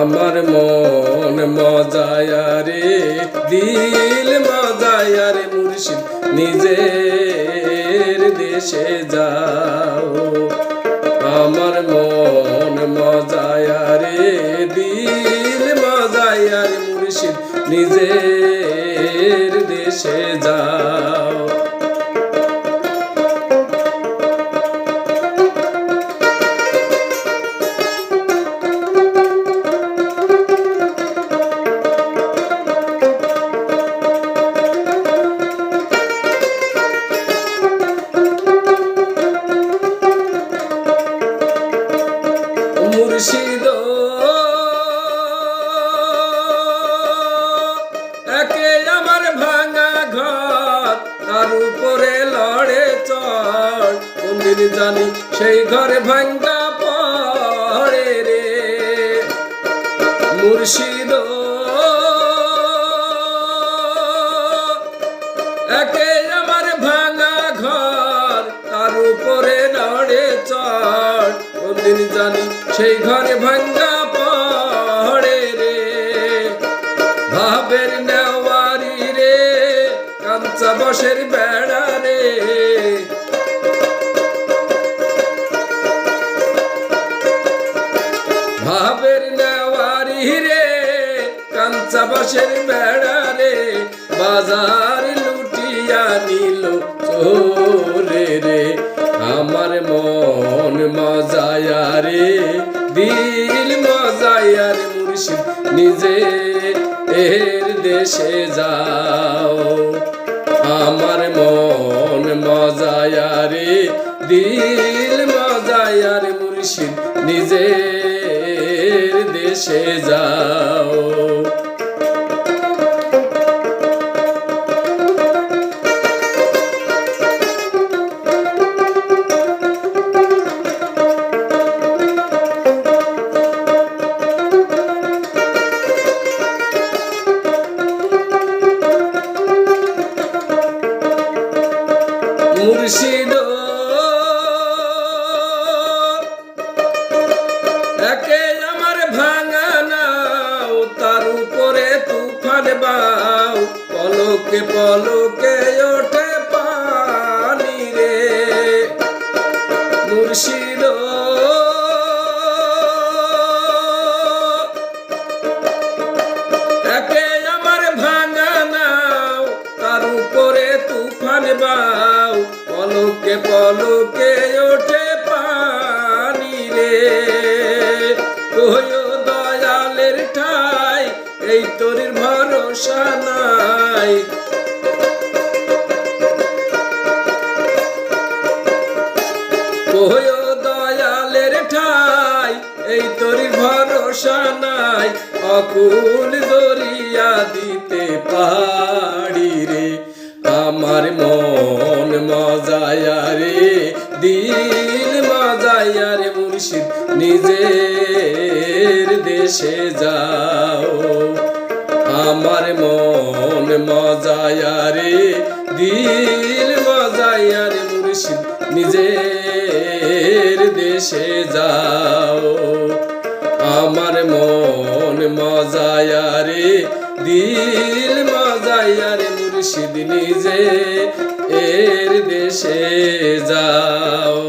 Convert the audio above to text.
আমার মন মজায়ারে, দিল মজায়ারে মুর্শিদ নিজের দেশে যাও। আমার মন মজায়ারে, দিল মজায়ারে মুর্শিদ নিজের দেশে যাও। মুর্শিদ। একে আমার ভাঙা ঘর, তার উপরে লড়ে চড় কোনদিন জানি সেই ঘরে ভাঙ্গা পড়ে রে। মুর্শিদ। একে কোনদিন জানি সেই ঘরে ভাঙ্গা পড়ে রে। ভাবের নেওয়ারি রে, কাঞ্চা বসের বেড়া রে। ভাবের নেওয়ারি রে, কাঞ্চা বাসের বেড়া রে। বাজার লুটিয়া নিল চোরে রে, আমার মন মজায়া রে দিল মজায়া রে মুর্শিদ, নিজে এর দেশে যাও। আমার মন মজায়া রে দিল মজায়া রে মুর্শিদ নিজের দেশে যাও। মুর্শিদ। একে আমার ভাঙা নাও, তার উপরে তুফান বাও। পলকে পলকে ওঠে পানি রে। মুর্শিদ। একে আমার ভাঙা নাও, তার উপরে তুফান বাও। পলকে পলকে ওঠে পানি রে। দয়ালের ঠাই, এই তোর ভরসা নাই। দয়ালের ঠাই, এই তোর ভরসা নাই। অকুল দরিয়া দিতে পারি রে। আমার মন মজায়া রে দিল মজায়া রে মুর্শিদ, নিজের দেশে যাও। আমার মন মজায়া রে দিল মজায়া রে মুর্শিদ, নিজের দেশে যাও। আমার মন মজায়া রে দিল খুরশিদ নিজে এর দেশে যাও।